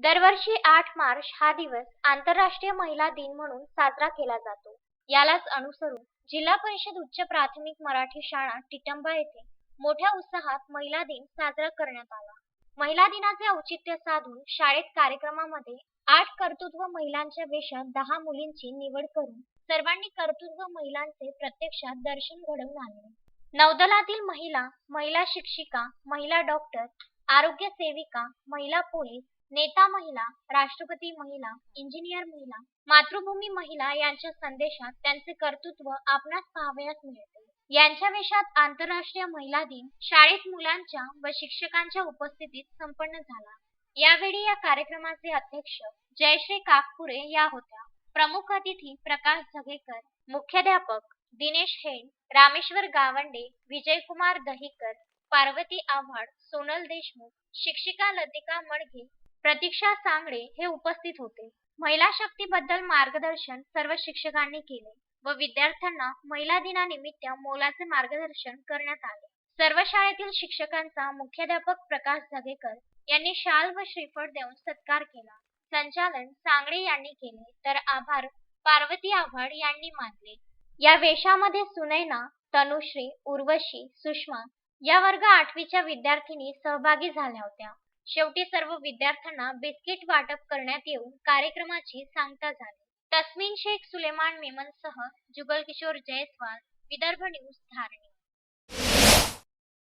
दरवर्षी आठ मार्च हा दिवस आंतरराष्ट्रीय महिला दिन म्हणून साजरा केला जातो. यालाच अनुसरून जिल्हा परिषद उच्च प्राथमिक मराठी शाळा टिटंबा येथे मोठ्या उत्साहात महिला दिन साजरा करण्यात आला. महिला दिनाचे औचित्य साधून शाळेत कार्यक्रमामध्ये आठ कर्तृत्व महिलांच्या वेशात दहा मुलींची निवड करून सर्वांनी कर्तृत्व महिलांचे प्रत्यक्षात दर्शन घडवून आणले. नौदलातील महिला महिला शिक्षिका महिला डॉक्टर आरोग्य सेविका महिला पोलीस नेता महिला राष्ट्रपती महिला इंजिनियर महिला मातृभूमी महिला यांच्या संदेशात त्यांचे कर्तृत्व आपणास पाहावयास मिळते. यांच्या वेशात आंतरराष्ट्रीय महिला दिन शाळेत मुलांच्या व शिक्षकांच्या उपस्थितीत संपन्न झाला. यावेळी या कार्यक्रमाचे अध्यक्ष जयश्री काकपुरे या होत्या. प्रमुख अतिथी प्रकाश झगेकर मुख्याध्यापक दिनेश हेड रामेश्वर गावंडे विजयकुमार दहिकर पार्वती आव्हाड सोनल देशमुख शिक्षिका लतिका मडघे प्रतीक्षा सांगळे हे उपस्थित होते. महिला शक्तीबद्दल मार्गदर्शन सर्व शिक्षकांनी केले व विद्यार्थ्यांना महिला दिनानिमित्त मोलाचे मार्गदर्शन करण्यात आले. सर्व शाळेतील शिक्षकांचा मुख्याध्यापक प्रकाश झगेकर यांनी शाल व श्रीफळ देऊन सत्कार केला. संचालन सांगळे यांनी केले. तर आभार पार्वती आव्हाड यांनी मानले. या वेशामध्ये सुनैना तनुश्री उर्वशी सुषमा या वर्ग आठवीच्या विद्यार्थिनी सहभागी झाल्या होत्या. शेवटी सर्व विद्यार्थ्यांना बिस्किट वाटप करण्यात येऊन कार्यक्रमाची सांगता झाली. तस्मिन शेख सुलेमान मेमनसह जुगल किशोर जयस्वाल विदर्भ न्यूज धारणी.